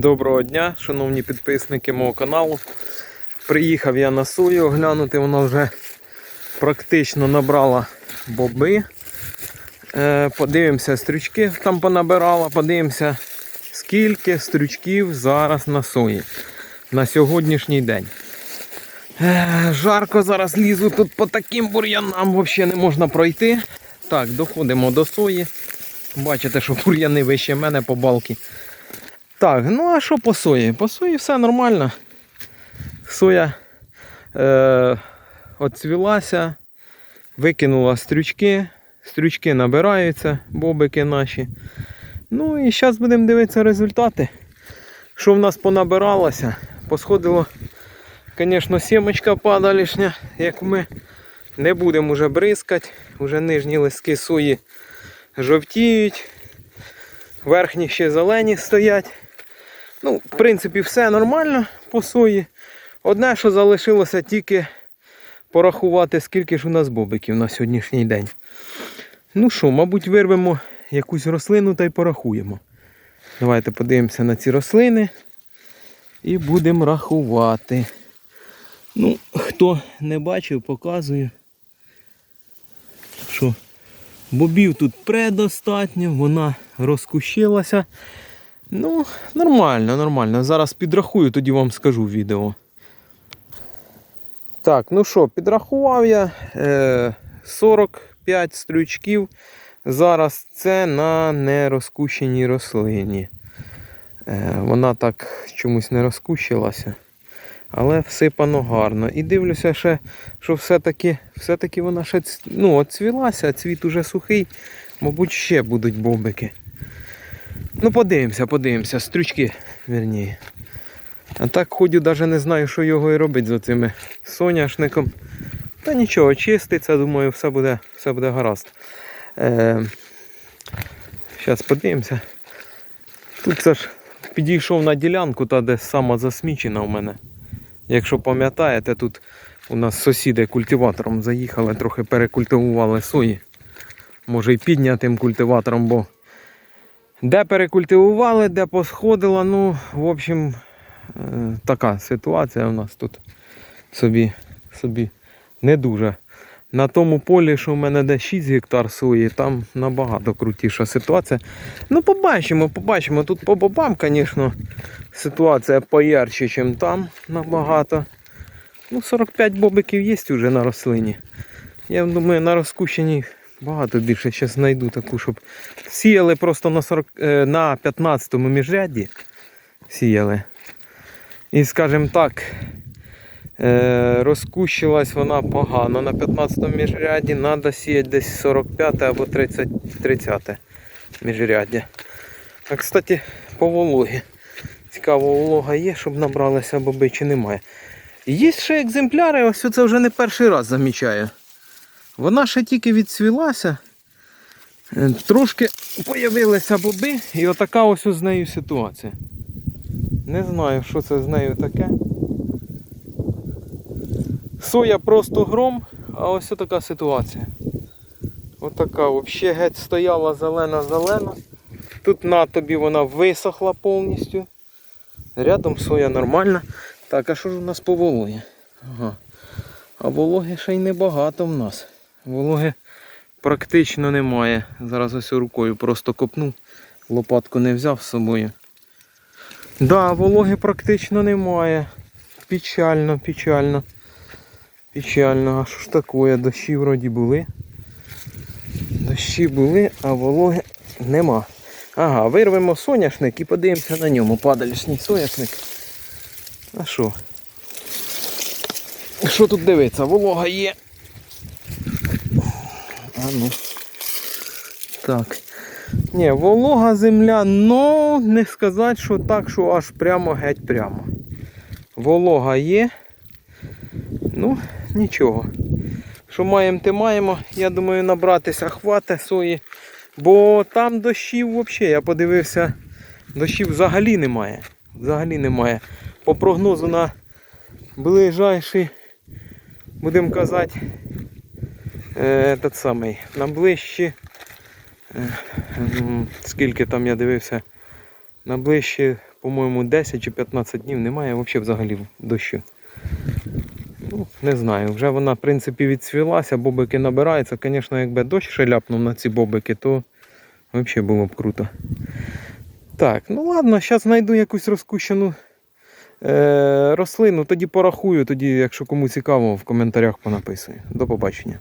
Доброго дня, шановні підписники мого каналу. Приїхав я на сою оглянути, вона вже практично набрала боби. Е, Подивимося, стрючки там понабирала, подивимося, скільки стрючків зараз на сої на сьогоднішній день. Е, Жарко зараз лізу тут по таким бур'янам взагалі не можна пройти. Так, доходимо до сої. Бачите, що бур'яни вище мене по балки. Так, ну а що по сої? По сої все нормально. Соя е, оцвілася, викинула стрючки, стрючки набираються, бобики наші. Ну і зараз будемо дивитися результати. Що в нас понабиралося? Посходило, звісно, сімочка падалішня, як ми не будемо вже бризкати, вже нижні листки сої жовтіють, верхні ще зелені стоять. Ну, в принципі, все нормально по сої. Одне, що залишилося тільки порахувати, скільки ж у нас бобиків на сьогоднішній день. Ну що, мабуть, вирвемо якусь рослину та й порахуємо. Давайте подивимося на ці рослини і будемо рахувати. Ну, хто не бачив, показую. Що бобів тут предостатньо, вона розкущилася. Ну, нормально, нормально. Зараз підрахую, тоді вам скажу відео. Так, ну що, підрахував я е, 45 стрючків. Зараз це на нерозкущеній рослині. Е, вона так чомусь не розкущилася. Але всипано гарно. І дивлюся ще, що все-таки все-таки вона ще ну, оцвілася, цвіт уже сухий. Мабуть, ще будуть бобики. Ну, подивимося, подивимося, стрючки, верніше. А так ходю, навіть не знаю, що його і робити з оцими соняшником. Та нічого, чиститься, думаю, все буде, все буде гаразд. Е, Зараз подивимося. Тут це ж підійшов на ділянку, та де сама засмічена у мене. Якщо пам'ятаєте, тут у нас сусіди культиватором заїхали, трохи перекультивували сої. Може і піднятим культиватором, бо де перекультивували, де посходило, ну, в общем, е, така ситуація у нас тут собі, собі не дуже. На тому полі, що в мене де 6 гектар сої, там набагато крутіша ситуація. Ну, побачимо, побачимо. Тут по бобам, звісно, ситуація поярче, ніж там набагато. Ну, 45 бобиків є вже на рослині. Я думаю, на розкущенні багато більше. Зараз знайду таку, щоб сіяли просто на 40, е, на 15-му міжряді. Сіяли. І, скажімо так, е, розкущилась вона погано. На 15-му міжряді треба сіяти десь 45 або 30, 30 міжряддя. А кстати, по вологі. Цікаво, волога є, щоб набралися боби чи немає. Є ще екземпляри, ось це вже не перший раз замічаю. Вона ще тільки відцвілася. Е, Трошки появилися боби і отака ось з нею ситуація. Не знаю, що це з нею таке. Соя просто гром, а ось така ситуація. Отака взагалі геть стояла зелена-зелена. Тут на тобі вона висохла повністю. Рядом соя нормальна. Так, а що ж у нас по вологі? Ага. А вологи ще й небагато в нас. Вологи практично немає. Зараз ось рукою просто копнув, лопатку не взяв з собою. Да, вологи практично немає. Печально, печально. Печально. А що ж таке? Дощі вроді були. Дощі були, а вологи нема. Ага, вирвемо соняшник і подивимося на ньому. Падалішній соняшник. А що? Що тут дивиться? Волога є. А ну. Так. Ні, волога земля, ну не сказати, що так, що аж прямо геть прямо. Волога є. Ну, нічого. Що маємо, те маємо. Я думаю, набратися хвата сої. Бо там дощів взагалі, я подивився, дощів взагалі немає. Взагалі немає. По прогнозу на ближайший, будемо казати, этот самий, на ближчі, е, скільки там я дивився, на ближчі по-моєму, 10 чи 15 днів немає взагалі взагалі дощу. Ну, не знаю, вже вона, в принципі, відцвілася, бобики набираються. Звісно, якби дощ ще ляпнув на ці бобики, то взагалі було б круто. Так, ну ладно, зараз знайду якусь розкущену е, рослину, тоді порахую, тоді, якщо кому цікаво, в коментарях понаписую. До побачення.